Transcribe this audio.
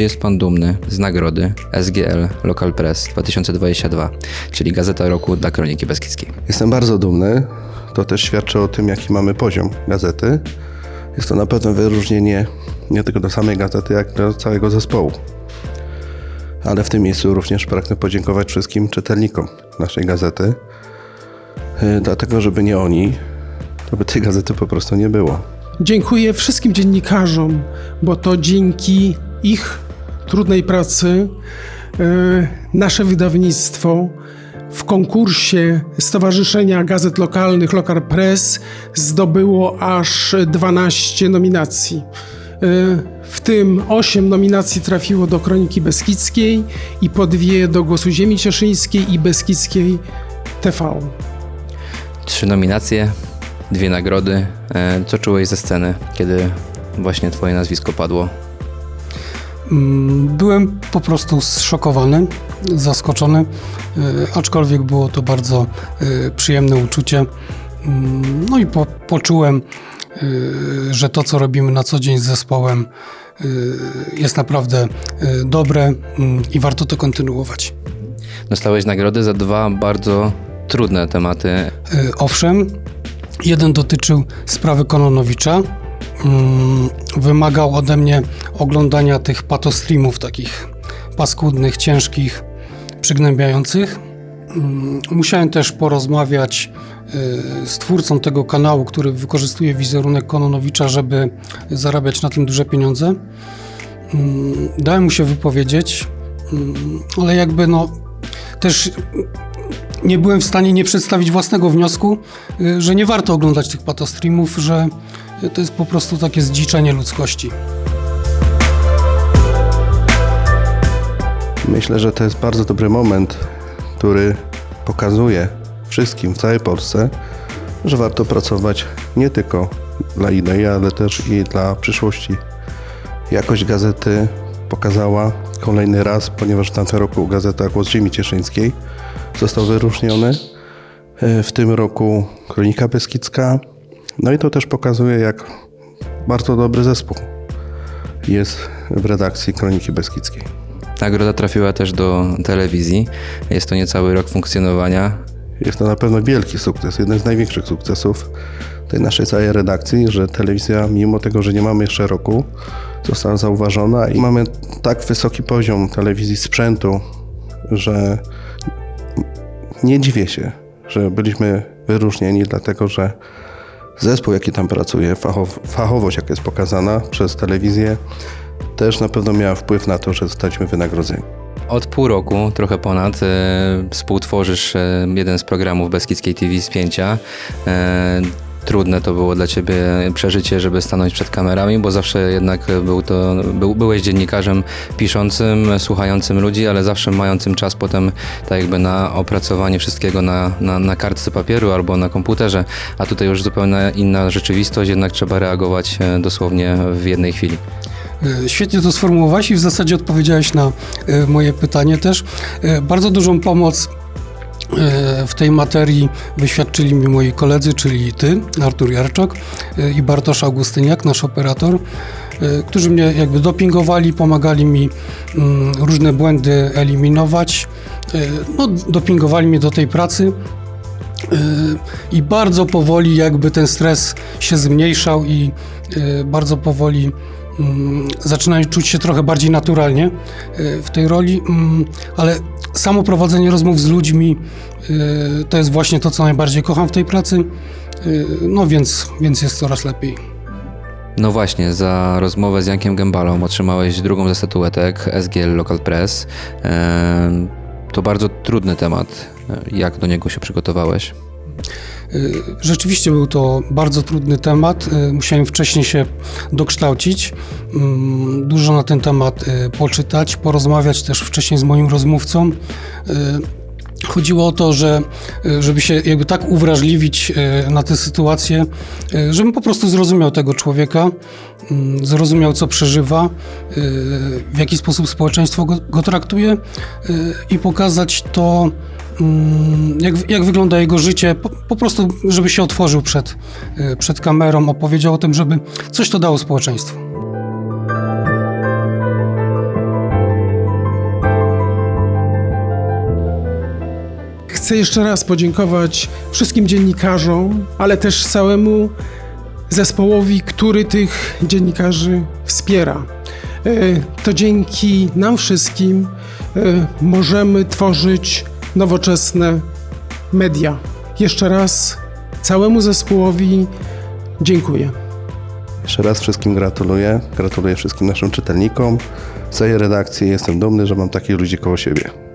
Czy jest Pan dumny z nagrody SGL Local Press 2022, czyli Gazeta Roku dla Kroniki Beskidzkiej? Jestem bardzo dumny. To też świadczy o tym, jaki mamy poziom gazety. Jest to na pewno wyróżnienie nie tylko do samej gazety, jak do całego zespołu. Ale w tym miejscu również pragnę podziękować wszystkim czytelnikom naszej gazety, yy, dlatego żeby nie oni, to by tej gazety po prostu nie było. Dziękuję wszystkim dziennikarzom, bo to dzięki ich trudnej pracy e, nasze wydawnictwo w konkursie Stowarzyszenia Gazet Lokalnych Local Press zdobyło aż 12 nominacji. E, W tym 8 nominacji trafiło do Kroniki Beskidzkiej i po dwie do Głosu Ziemi Cieszyńskiej i Beskidzkiej TV. Trzy nominacje, dwie nagrody. E, Co czułeś ze sceny, kiedy właśnie Twoje nazwisko padło? Mm, Byłem po prostu zszokowany, zaskoczony, e, aczkolwiek było to bardzo e, przyjemne uczucie. Mm, No i po, poczułem, e, że to, co robimy na co dzień z zespołem, jest naprawdę dobre mm, i warto to kontynuować. Dostałeś nagrody za dwa bardzo trudne tematy. Owszem, jeden dotyczył sprawy Kononowicza. Mm, Wymagał ode mnie oglądania tych patostreamów takich paskudnych, ciężkich, przygnębiających. Mm, Musiałem też porozmawiać e, z twórcą tego kanału, który wykorzystuje wizerunek Kononowicza, żeby zarabiać na tym duże pieniądze. Mm, Dałem mu się wypowiedzieć, ale jakby no też nie byłem w stanie nie przedstawić własnego wniosku, y, że nie warto oglądać tych patostreamów, że to jest po prostu takie zdziczenie ludzkości. Myślę, że to jest bardzo dobry moment, który pokazuje wszystkim w całej Polsce, że warto pracować nie tylko dla idei, ale też i dla przyszłości. Jakość gazety pokazała kolejny raz, ponieważ w tamtym roku gazeta Głos Ziemi Cieszyńskiej został wyróżniony. E, W tym roku Kronika Beskidzka. No i to też pokazuje, jak bardzo dobry zespół jest w redakcji Kroniki Beskidzkiej. Nagroda trafiła też do telewizji. Jest to niecały rok funkcjonowania. Jest to na pewno wielki sukces, jeden z największych sukcesów tej naszej całej redakcji, że telewizja, mimo tego, że nie mamy jeszcze roku, została zauważona i mamy tak wysoki poziom telewizji sprzętu, że nie dziwię się, że byliśmy wyróżnieni, dlatego że zespół, jaki tam pracuje, fachow, fachowość, jaka jest pokazana przez telewizję, też na pewno miała wpływ na to, że zostaliśmy wynagrodzeni. Od pół roku, trochę ponad, e, współtworzysz e, jeden z programów Beskidzkiej TV Spięcia. Trudne to było dla Ciebie przeżycie, żeby stanąć przed kamerami, bo zawsze jednak był to, był, byłeś dziennikarzem piszącym, słuchającym ludzi, ale zawsze mającym czas potem tak jakby na opracowanie wszystkiego na, na, na kartce papieru albo na komputerze, a tutaj już zupełnie inna rzeczywistość, jednak trzeba reagować e, dosłownie w jednej chwili. E, Świetnie to sformułowałeś i w zasadzie odpowiedziałeś na e, moje pytanie też. Bardzo dużą pomoc w tej materii wyświadczyli mi moi koledzy, czyli ty, Artur Jarczok e, i Bartosz Augustyniak, nasz operator, e, którzy mnie jakby dopingowali, pomagali mi mm, różne błędy eliminować. E, No, dopingowali mnie do tej pracy. E, I bardzo powoli jakby ten stres się zmniejszał i e, bardzo powoli mm, zaczynałem czuć się trochę bardziej naturalnie e, w tej roli, mm, ale samo prowadzenie rozmów z ludźmi e, to jest właśnie to, co najbardziej kocham w tej pracy, E, no więc, więc jest coraz lepiej. No właśnie, za rozmowę z Jankiem Gębalą otrzymałeś drugą ze statuetek SGL Local Press. To bardzo trudny temat. Jak do niego się przygotowałeś? Y, Rzeczywiście był to bardzo trudny temat. Y, Musiałem wcześniej się dokształcić, mm, dużo na ten temat y, poczytać, porozmawiać też wcześniej z moim rozmówcą. Chodziło o to, że y, żeby się jakby tak uwrażliwić y, na tę sytuację, y, żebym po prostu zrozumiał tego człowieka, mm, zrozumiał co przeżywa, w jaki sposób społeczeństwo go, go traktuje i pokazać to, mm, jak, jak wygląda jego życie, po, po prostu, żeby się otworzył przed, przed kamerą, opowiedział o tym, żeby coś to dało społeczeństwu. Chcę jeszcze raz podziękować wszystkim dziennikarzom, ale też całemu zespołowi, który tych dziennikarzy wspiera. E, To dzięki nam wszystkim e, możemy tworzyć nowoczesne media. Jeszcze raz całemu zespołowi dziękuję. Jeszcze raz wszystkim gratuluję. Gratuluję wszystkim naszym czytelnikom. Z całej redakcji jestem dumny, że mam takich ludzi koło siebie.